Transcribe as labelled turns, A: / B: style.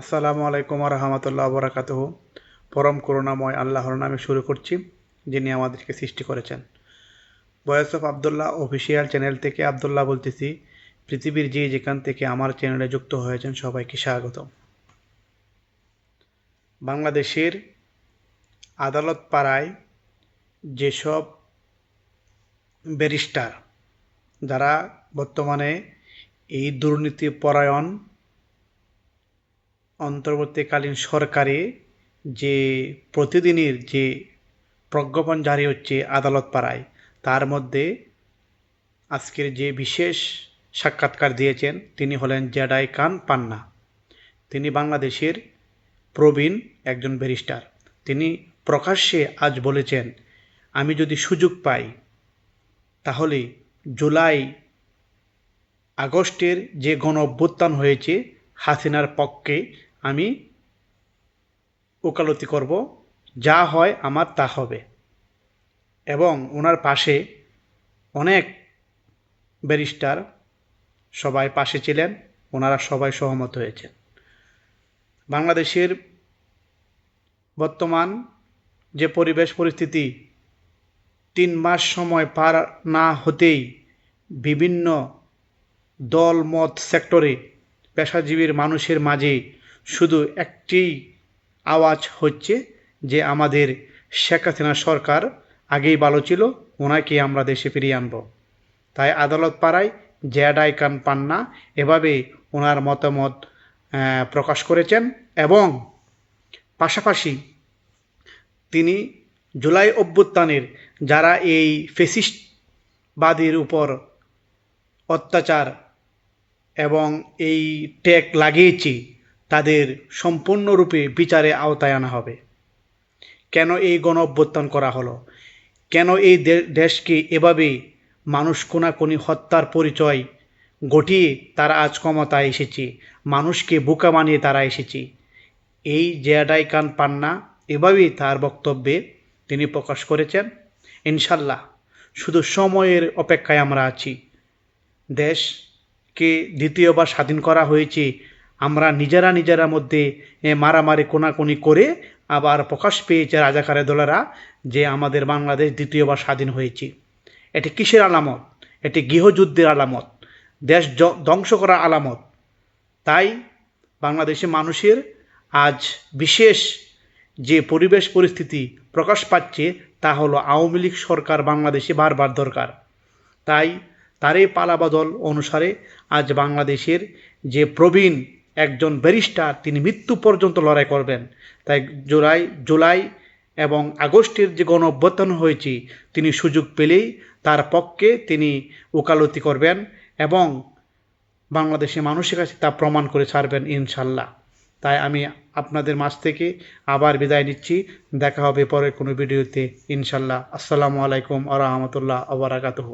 A: আসসালামু আলাইকুম রহমতুল্লাহ বরাকাতহ। পরম করুণাময় আল্লাহর নামে শুরু করছি, যিনি আমাদেরকে সৃষ্টি করেছেন। বয়স অফ আবদুল্লাহ অফিসিয়াল চ্যানেল থেকে আবদুল্লাহ বলতেছি, পৃথিবীর যে যেখান থেকে আমার চ্যানেলে যুক্ত হয়েছেন, সবাইকে স্বাগত বাংলাদেশের আদালত পাড়ায় যেসব ব্যারিস্টার, যারা বর্তমানে এই দুর্নীতি পরায়ণ অন্তর্বর্তীকালীন সরকারে যে প্রতিদিনের যে প্রজ্ঞাপন জারি হচ্ছে আদালত পাড়ায়, তার মধ্যে আজকের যে বিশেষ সাক্ষাৎকার দিয়েছেন, তিনি হলেন জেডাই খান পান্না। তিনি বাংলাদেশের প্রবীণ একজন ব্যারিস্টার। তিনি প্রকাশ্যে আজ বলেছেন, আমি যদি সুযোগ পাই, তাহলে জুলাই আগস্টের যে গণ অভ্যুত্থান হয়েছে, হাসিনার পক্ষে আমি ওকালতি করব, যা হয় আমার তা হবে। এবং ওনার পাশে অনেক ব্যারিস্টার সবাই পাশে ছিলেন, ওনারা সবাই সহমত হয়েছেন। বাংলাদেশের বর্তমান যে পরিবেশ পরিস্থিতি, তিন মাস সময় পার না হতেই বিভিন্ন দল, মত, সেক্টরে পেশাজীবীর মানুষের মাঝে শুধু একটি আওয়াজ হচ্ছে যে আমাদের শেখ হাসিনা সরকার আগেই ভালো ছিল, ওনাকে আমরা দেশে ফিরিয়ে আনব। তাই আদালত পাড়ায় জেয়াডাই কান পান্না এভাবে ওনার মতামত প্রকাশ করেছেন এবং পাশাপাশি তিনি জুলাই অভ্যুত্থানের যারা এই ফেসিস্টবাদীর উপর অত্যাচার এবং এই ট্যাগ লাগিয়েছে তাদের সম্পূর্ণরূপে বিচারে আওতায় আনা হবে। কেন এই গণ অভ্যুত্থান করা হলো? কেন এই দেশকে এভাবে মানুষ কোনাকুনি হত্যার পরিচয় ঘটিয়ে তারা আজ ক্ষমতায় এসেছে? মানুষকে বোকা বানিয়ে তারা এসেছে। এই জেয়াডাই কান পান্না এভাবেই তার বক্তব্যে তিনি প্রকাশ করেছেন ইনশাল্লাহ শুধু সময়ের অপেক্ষায় আমরা আছি। দেশকে দ্বিতীয়বার স্বাধীন করা হয়েছে আমরা নিজেরা নিজেরা মধ্যে মারামারি, কোনাকুনি করে আবার প্রকাশ পেয়েছে রাজাকারের দলেরা যে আমাদের বাংলাদেশ দ্বিতীয়বার স্বাধীন হয়েছে। এটি কিসের আলামত? এটি গৃহযুদ্ধের আলামত। দেশ ধ্বংস করার আলামত। তাই বাংলাদেশের মানুষের আজ বিশেষ যে পরিবেশ পরিস্থিতি প্রকাশ পাচ্ছে তা হলো আওয়ামী লীগ সরকার বাংলাদেশে বারবার দরকার। তাই তারই পালাবদল অনুসারে আজ বাংলাদেশের যে প্রবীণ একজন ব্যারিস্টার তিনি মৃত্যু পর্যন্ত লড়াই করবেন। তাই জুলাই জুলাই এবং আগস্টের যে গণ অভ্যর্থন হয়েছে, তিনি সুযোগ পেলেই তার পক্ষে তিনি ওকালতি করবেন এবং বাংলাদেশের মানুষের কাছে তা প্রমাণ করে ছাড়বেন ইনশাল্লাহ। তাই আমি আপনাদের মাঝ থেকে আবার বিদায় নিচ্ছি। দেখা হবে পরে কোনো ভিডিওতে ইনশাল্লাহ। আসসালামু আলাইকুম আ রহমতুল্লাহ আবরাকাতহ